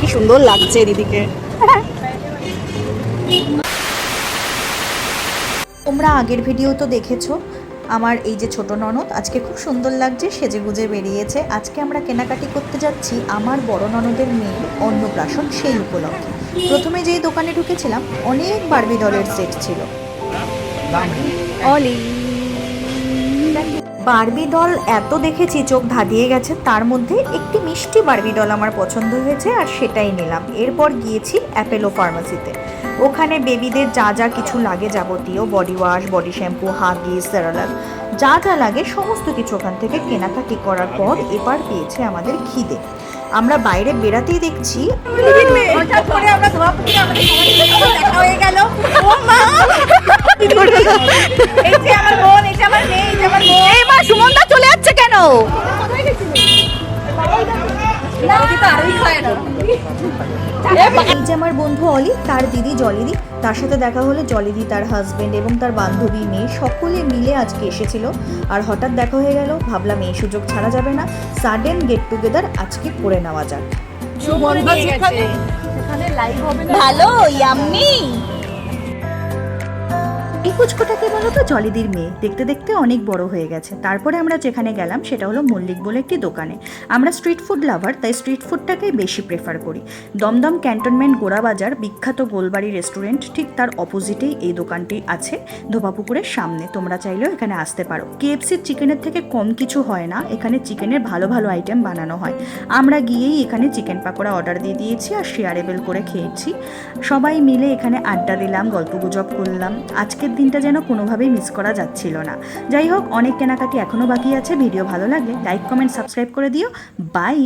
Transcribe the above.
কি সুন্দর লাগছে দিদিকে। তোমরা আগের ভিডিও তো দেখেছ আমার এই যে ছোট ননদ আজকে খুব সুন্দর লাগছে সেজে গুজে বেরিয়েছে। আজকে আমরা কেনাকাটি করতে যাচ্ছি আমার বড় ননদের মেয়ের অন্নপ্রাশন সেই উপলক্ষে। প্রথমে যেই দোকানে ঢুকেছিলাম অনেক বারবি ডলের সেট ছিল। অলি। বারবি ডল এত দেখেছি চোখ ধাঁধিয়ে গেছে। তার মধ্যে একটি মিষ্টি বারবি ডল আমার পছন্দ হয়েছে আর সেটাই নিলাম। এরপর গিয়েছি অ্যাপেলো ফার্মাসিতে ওখানে বেবিদের যা যা কিছু লাগে যাবতীয় body wash body shampoo Huggies Cerelac যা যা লাগে সমস্ত কিছু ওখান থেকে কেনাকাটি করার পর এবার পেয়েছে আমাদের খিদে। আমরা বাইরে বেরাতেই দেখছি আমরা কেন এই যে আমার বন্ধু অলি তার দিদি জলিদি তার সাথে দেখা হলো জলিদি তার হাজবেন্ড এবং তার বান্ধবী মেয়ে সকলে মিলে আজকে এসেছিল। আর হঠাৎ দেখা হয়ে গেল ভাবলাম এই সুযোগ ছাড়া যাবে না। সাডেন গেট টুগেদার আজকে করে নেওয়া যাক। ভালো ইয়াম্মি এই কুচকোটাকে বলো তো জলিদির মেয়ে। দেখতে দেখতে অনেক বড় হয়ে গেছে। তারপরে আমরা যেখানে গেলাম সেটা হলো মল্লিক বলে একটি দোকানে। আমরা স্ট্রিট ফুড লাভার তাই স্ট্রিট ফুডটাকেই বেশি প্রেফার করি। দমদম ক্যান্টনমেন্ট গোড়াবাজার বিখ্যাত গোলবাড়ি রেস্টুরেন্ট ঠিক তার অপোজিটেই এই দোকানটি আছে ধোপাপুকুরের সামনে। তোমরা চাইলেও এখানে আসতে পারো। কেএফসির চিকেনের থেকে কম কিছু হয় না। এখানে চিকেনের ভালো ভালো আইটেম বানানো হয়। আমরা গিয়েই এখানে চিকেন পাকোড়া অর্ডার দিয়ে দিয়েছি আর শেয়ারেবেল করে খেয়েছি। সবাই মিলে এখানে আড্ডা দিলাম, গল্পগুজব করলাম। আজকের দিনটা যেন কোনোভাবেই মিস করা যাচ্ছিল না। যাই হোক, অনেক কেনাকাটি এখনও বাকি আছে, ভিডিও ভালো লাগলে লাইক, কমেন্ট, সাবস্ক্রাইব করে দিও। বাই!